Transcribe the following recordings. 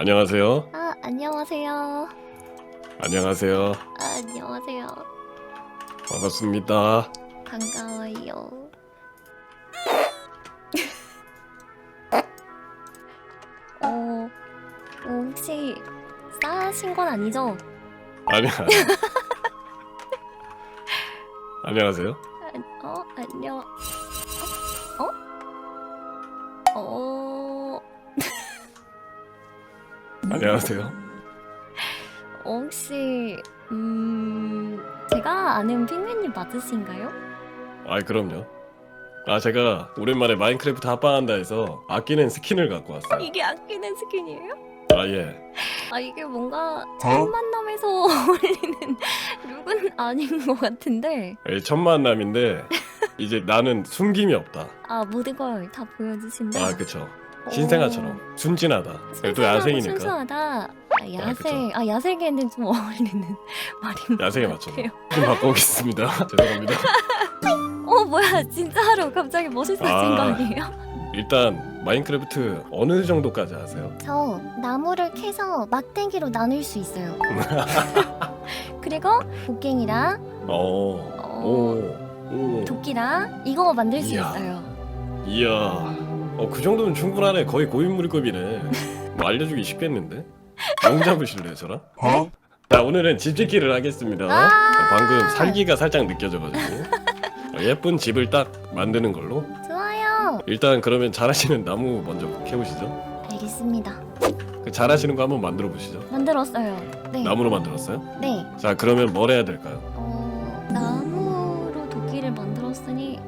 안녕하세요. 아, 안녕하세요. 안녕하세요. 아, 안녕하세요. 반갑습니다. 반가워요. 어, 어, 혹시 싸신 건 아니죠? 아니야. 안녕하세요. 아, 어, 안녕. 어? 어? 어, 안녕하세요. 어, 혹시 음, 제가 아는 핑맨님 맞으신가요? 아, 그럼요. 아, 제가 오랜만에 마인크래프트 합방한다 해서 아끼는 스킨을 갖고 왔어요. 이게 아끼는 스킨이에요? 아, 예. 아 이게 뭔가 첫 만남에서 어울리는 룩은 아닌 것 같은데 예, 첫 만남인데 이제 나는 숨김이 없다. 아 모든 걸 다 보여주신다. 아, 그쵸. 신생아처럼 순진하다. 또 순수하고 야생이니까. 순수하다. 아, 야생. 아, 야생에는 좀 어울리는 말인 것 야생에 같아요. 맞춰서 좀 바꿔오겠습니다. 죄송합니다. 어 뭐야 진짜로 갑자기 멋있어진 아. 거 아니에요? 일단 마인크래프트 어느 정도까지 아세요? 저 나무를 캐서 막대기로 나눌 수 있어요. 그리고 곡괭이랑 어, 어, 오, 오. 도끼랑 이거 만들 수 이야. 있어요. 이야, 어, 그 정도면 충분하네. 거의 고인물급이네. 뭐 알려주기 쉽겠는데? 용 잡으실래요, 저랑? 자, 오늘은 집 짓기를 하겠습니다. 아! 방금 살기가 살짝 느껴져가지고 어, 예쁜 집을 딱 만드는 걸로. 좋아요. 일단 그러면 잘하시는 나무 먼저 캐보시죠. 알겠습니다. 그 잘하시는 거 한번 만들어 보시죠. 만들었어요. 네. 나무로 만들었어요? 네. 자, 그러면 뭘 해야 될까요? 어, 나무로 도끼를 만들었으니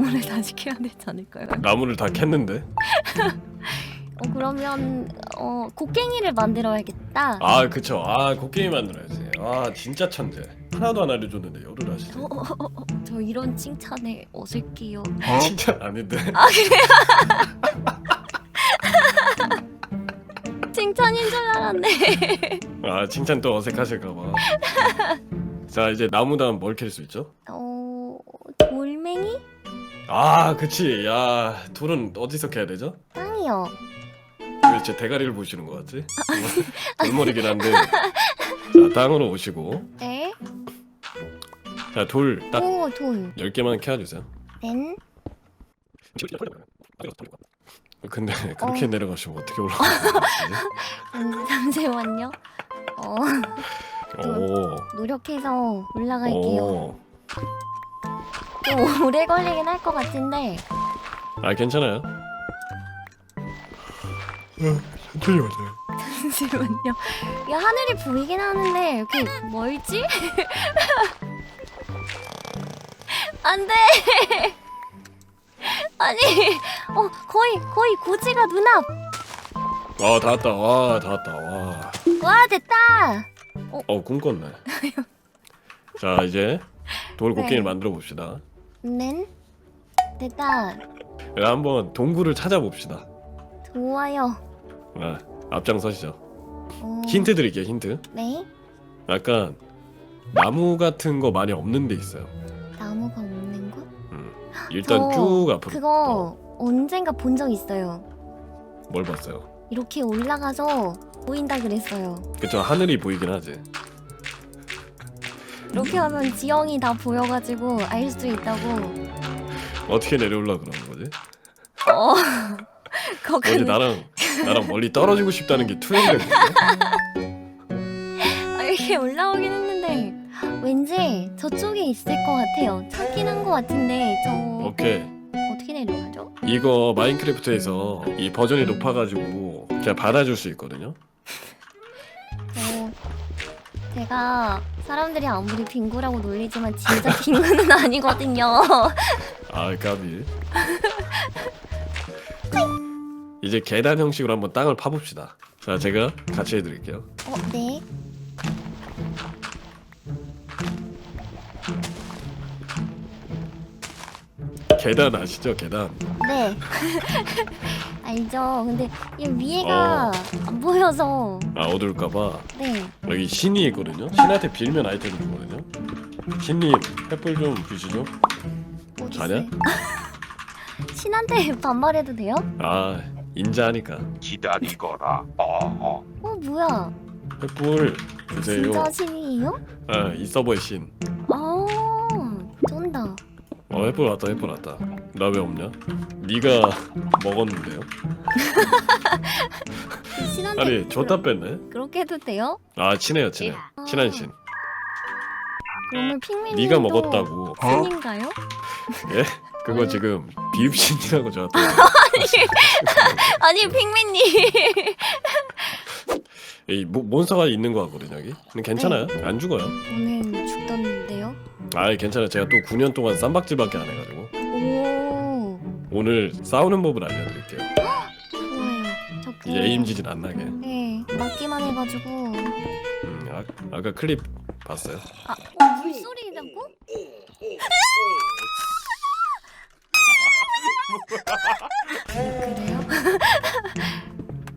나무를 다시 캐야 되지 않을까요? 나무를 다 캤는데. 어, 그러면 어, 곡괭이를 만들어야겠다. 아, 그쵸. 아, 곡괭이 만들어야지. 아, 진짜 천재. 하나도 안 알려줬는데 열을 하시죠. 어, 어, 어, 어, 저 이런 칭찬에 어설게요. 칭찬 아닌데. 아 그래요? 칭찬인 줄 알았네. 아 칭찬 또 어색하실까봐 자 이제 나무 다음 뭘 캘 수 있죠? 어, 돌멩이? 아 그치 야 돌은 어디서 캐야 되죠? 땅이요. 왜 제 대가리를 보시는 것 같지? 돌머리긴 한데 자 땅으로 오시고 네. 자 돌 딱 오, 돌. 10개만 캐와주세요 맨. 근데 그렇게 어. 내려가시면 어떻게 올라가는? 잠- 잠시만요. 어, 오, 노력해서 올라갈게요. 오. 좀 오래 걸리긴 할 것 같은데. 아 괜찮아요 천천히 맞아요 잠시만요. 이 하늘이 보이긴 하는데 이렇게 멀지? 안 돼. 아니, 어 거의 거의 고지가 눈앞. 와 다 왔다 와 다 왔다 와 와 됐다. 어 꿈꿨네 자 이제 돌 곡괭이를 네. 만들어 봅시다 맨 됐다. 한번 동굴을 찾아봅시다 좋아요. 아, 앞장서시죠 어, 힌트 드릴게요 힌트 네. 약간 나무 같은 거 많이 없는 데 있어요 나무가 없는 곳? 일단 저 쭉 앞으로 그거 언젠가 본 적 있어요. 어, 뭘 봤어요 이렇게 올라가서 보인다 그랬어요. 그쵸 하늘이 보이긴 하지 이렇게 하면 지형이 다 보여가지고 알 수 있다고. 어떻게 내려올라 그러는 거지? 어. 어제 거기는 나랑 나랑 멀리 떨어지고 싶다는 게 투영된 건데? 아, 이렇게 올라오긴 했는데 왠지 저쪽에 있을 것 같아요. 찾긴 한 것 같은데 저 오케이 어떻게 내려가죠? 이거 마인크래프트에서 이 버전이 높아가지고 그냥 받아줄 수 있거든요 제가 사람들이 아무리 빙구라고 놀리지만 진짜 빙구는 아니거든요. 아 까비 이제 계단 형식으로 한번 땅을 파봅시다 자 제가 같이 해드릴게요 어, 네. 계단 아시죠 계단 네. 알죠. 근데 이 위에가 안 보여서 아 어두울까봐 네. 여기 신이 있거든요 신한테 빌면 아이템을 주거든요 신님 횃불 좀 주시죠 어디 자냐? 있어요? 신한테 반말해도 돼요? 아 인자하니까 기다리거라. 어, 어 뭐야? 횃불 주세요 진짜 신이에요? 아이 서버의 신 아 쩐다. 어 횃불 왔다 횃불 왔다 나 왜 없냐? 네가 먹었는데요? 신한테 아니 줬다 뺐네 그렇게 해도 돼요? 아 친해요 친해 친한 신 그러면 핑민이 네가 먹었다고 신인가요? 예? 그거 지금 비읍신이라고 저한테 아니 핑민님. 이 모- 몬스터가 있는 거 같거든요 여기 근데 괜찮아요 안 죽어요 오늘 죽던데요? 아 괜찮아요 제가 또 9년 동안 쌈박질밖에 안 해가지고 오 오늘 싸우는 법을 알려드릴게요 좋아요. 저 그, 이제 에임지진 안 나게 네 맞기만 해가지고. 음, 아, 아까 클립 봤어요? 아 어, 물소리 자꾸? 그래요?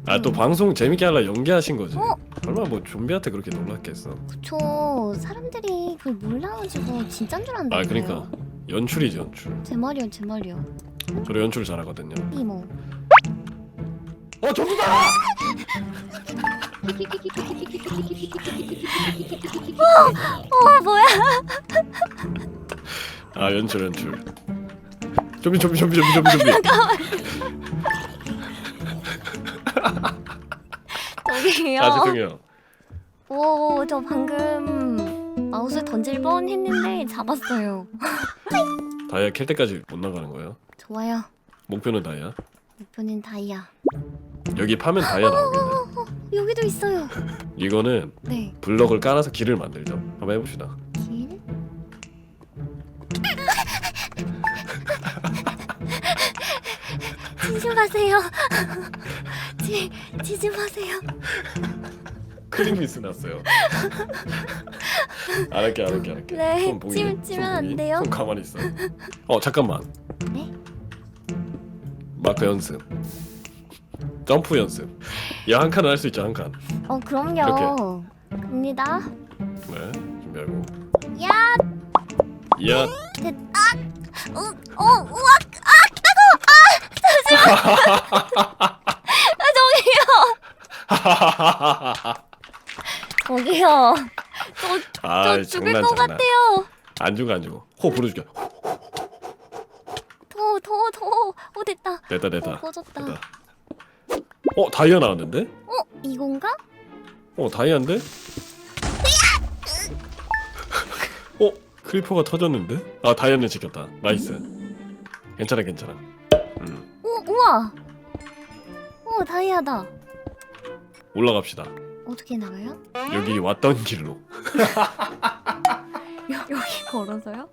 아 또 방송 재밌게 하려 연기하신 거지 어? 얼마 뭐 좀비한테 그렇게 놀랐겠어 그쵸 사람들이 그걸 몰라가지고 진짠 줄 안다. 아 그러니까 연출이지 연출 제 말이요 제 말이요. 저도 연출 잘하거든요 이모. 어 좀비다! 어 뭐야? 아 연출 연출 좀비 좀비 좀비 좀비 좀비 좀비 저기요. 아 죄송해요 오, 저 방금 마우스 던질 뻔 했는데 잡았어요. 다이아 캘 때까지 못 나가는 거예요 좋아요. 목표는 다이아 목표는 다이아. 여기 파면 다이아 나오겠네 어, 여기도 있어요. 이거는 네. 블럭을 깔아서 길을 만들죠 한번 해봅시다 길. 진심하세요. 지, 진심하세요. 클릭미스 났어요 안 할게 안 할게 안 할게. 네, 손 보기, 찜- 손 찜면 안 보기. 돼요? 손 가만히 있어. 어 잠깐만. 네? 마크 연습. 점프 연습. 야한 칸은 할 수 있죠 한 칸. 어, 그럼요. 갑니다. 네 준비하고. 야, 야. 됐, 아, 어, 어, 우와, 아, 아. 아, 저기요. 저, 아저 죽을 장난 것 장난 같아요. 안 죽어 안 죽어 호 부르줄게 더, 더, 더. 어, 됐다. 됐다 어, 됐다 꺼졌다. 됐다 어 다이아 나왔는데? 어, 이건가? 어 다이아인데? 어 크리퍼가 터졌는데? 아 다이아는 지켰다 나이스 괜찮아 괜찮아 음 오, 우와. 오, 다이아다. 올라갑시다 어떻게 나가요? 여기 왔던 길로 여, 여기 걸어서요?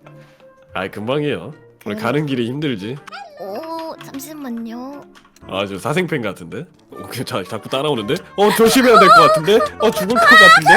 아이 금방이에요 원래 네. 가는 길이 힘들지 오, 잠시만요. 아주 사생팬 같은데? 어, 그, 자, 자꾸 따라오는데? 어 조심해야 될 것 같은데? 어 죽을 것 같은데?